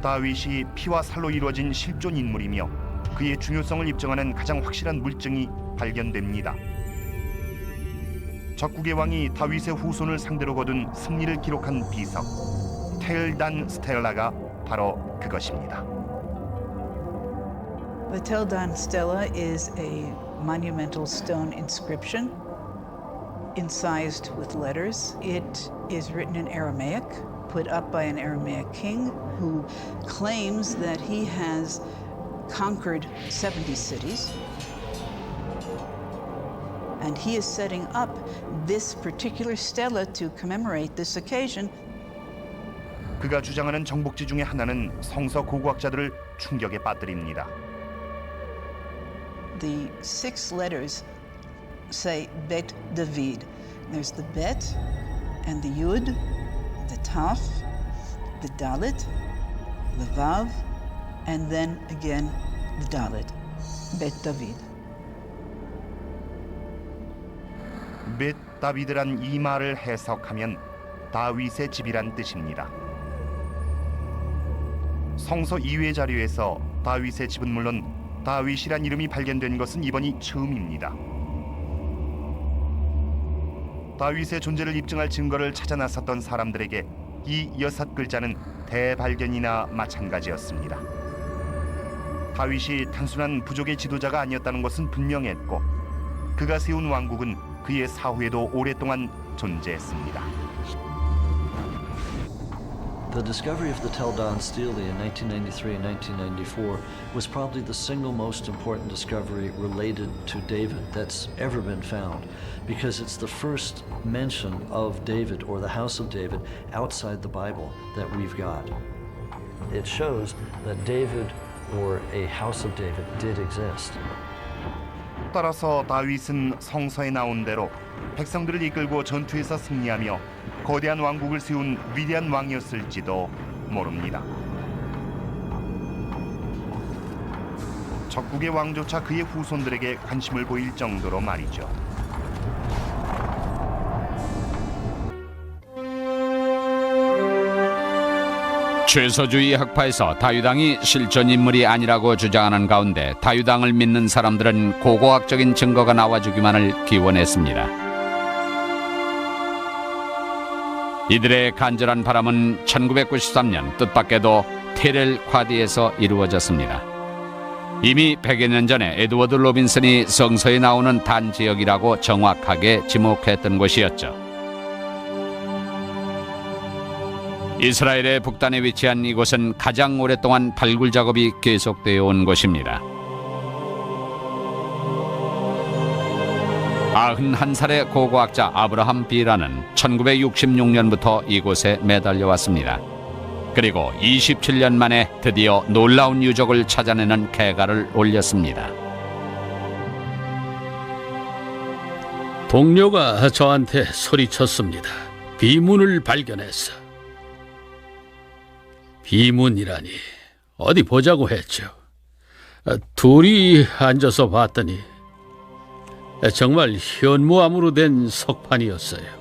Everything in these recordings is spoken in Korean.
다윗이 피와 살로 이루어진 실존 인물이며 그의 중요성을 입증하는 가장 확실한 물증이 발견됩니다. 적국의 왕이 다윗의 후손을 상대로 거둔 승리를 기록한 비석 텔단 스텔라가 바로 그것입니다. The Tel Dan Stela is a monumental stone inscription incised with letters. It is written in Aramaic, put up by an Aramaic king who claims that he has conquered 70 cities. And he is setting up this particular stela to commemorate this occasion 그가 주장하는 정복지 중에 하나는 성서 고고학자들을 충격에 빠뜨립니다. the six letters say Bet David. There's the Bet and the Yud, the Taf, the Dalit, the Vav, and then again the Dalit. Bet David. 벳 다비드란 이 말을 해석하면 다윗의 집이란 뜻입니다. 성서 이외 자료에서 다윗의 집은 물론 다윗이란 이름이 발견된 것은 이번이 처음입니다. 다윗의 존재를 입증할 증거를 찾아 나섰던 사람들에게 이 여섯 글자는 대발견이나 마찬가지였습니다. 다윗이 단순한 부족의 지도자가 아니었다는 것은 분명했고 그가 세운 왕국은 그의 사후에도 오랫동안 존재했습니다. The discovery of the Tel Dan Stele in 1993 and 1994 was probably the single most important discovery related to David that's ever been found because it's the first mention of David or the house of David outside the Bible that we've got. It shows that David or a house of David did exist. 따라서 다윗은 성서에 나온 대로 백성들을 이끌고 전투에서 승리하며 거대한 왕국을 세운 위대한 왕이었을지도 모릅니다. 적국의 왕조차 그의 후손들에게 관심을 보일 정도로 말이죠. 최소주의 학파에서 다유당이 실존 인물이 아니라고 주장하는 가운데 다유당을 믿는 사람들은 고고학적인 증거가 나와주기만을 기원했습니다. 이들의 간절한 바람은 1993년 뜻밖에도 테렐 콰디에서 이루어졌습니다. 이미 100여 년 전에 에드워드 로빈슨이 성서에 나오는 단 지역이라고 정확하게 지목했던 곳이었죠. 이스라엘의 북단에 위치한 이곳은 가장 오랫동안 발굴 작업이 계속되어 온 곳입니다. 91살의 고고학자 아브라함 비라는 1966년부터 이곳에 매달려 왔습니다. 그리고 27년 만에 드디어 놀라운 유적을 찾아내는 개가를 올렸습니다. 동료가 저한테 소리쳤습니다. 비문을 발견했어. 비문이라니 어디 보자고 했죠. 아, 둘이 앉아서 봤더니 정말 현무암으로 된 석판이었어요.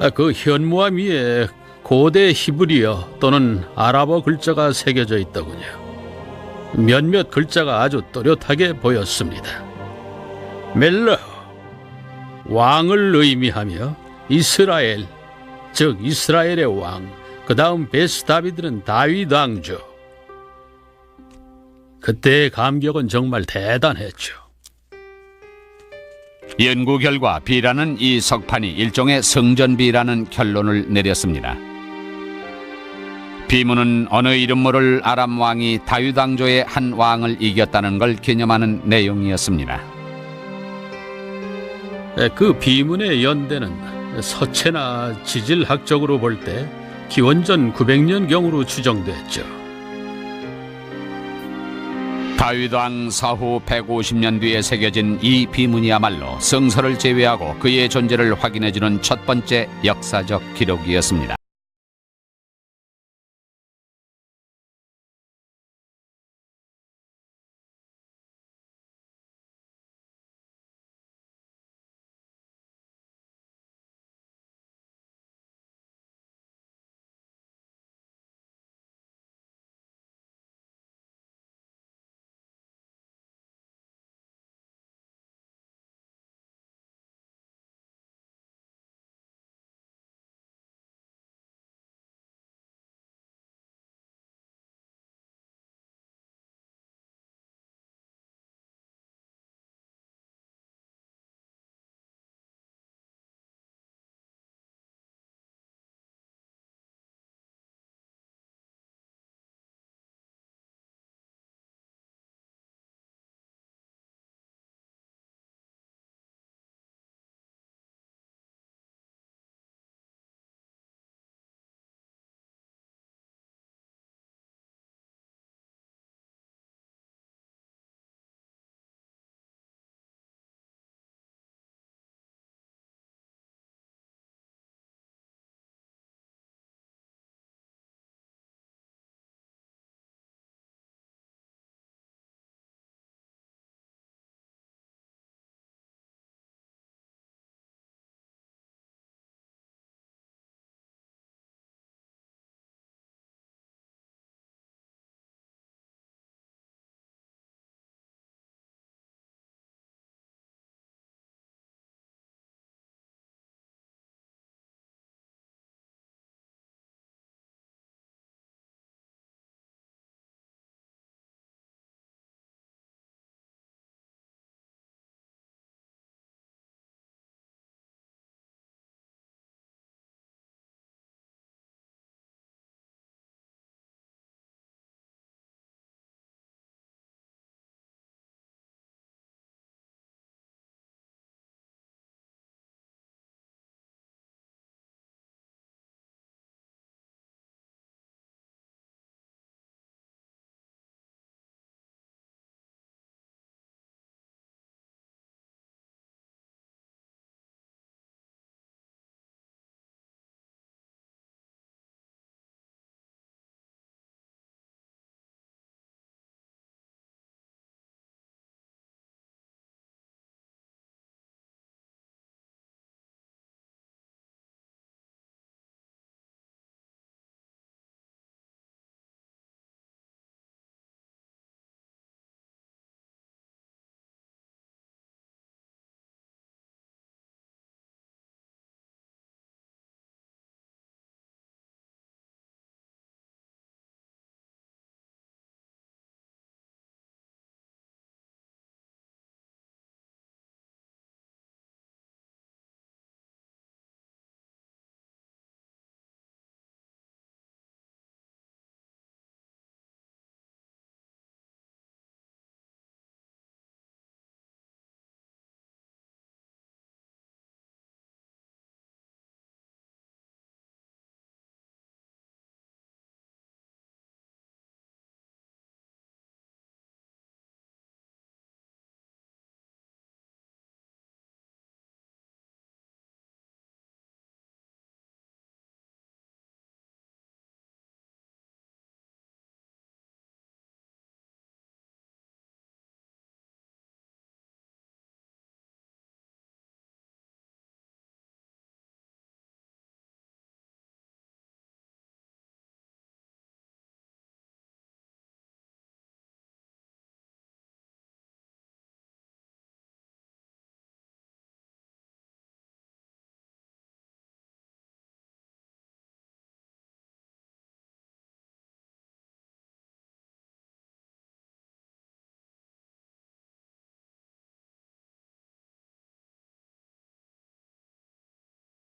아, 그 현무암 위에 고대 히브리어 또는 아랍어 글자가 새겨져 있더군요. 몇몇 글자가 아주 또렷하게 보였습니다. 멜러 왕을 의미하며 이스라엘 즉 이스라엘의 왕 그 다음 베스 다비드는 다윗 왕조 그때의 감격은 정말 대단했죠. 연구 결과 비라는 이 석판이 일종의 성전비라는 결론을 내렸습니다. 비문은 어느 이름 모를 아람 왕이 다윗 왕조의 한 왕을 이겼다는 걸 기념하는 내용이었습니다. 그 비문의 연대는 서체나 지질학적으로 볼 때 기원전 900년경으로 추정됐죠. 다윗 왕 사후 150년 뒤에 새겨진 이 비문이야말로 성서를 제외하고 그의 존재를 확인해주는 첫 번째 역사적 기록이었습니다.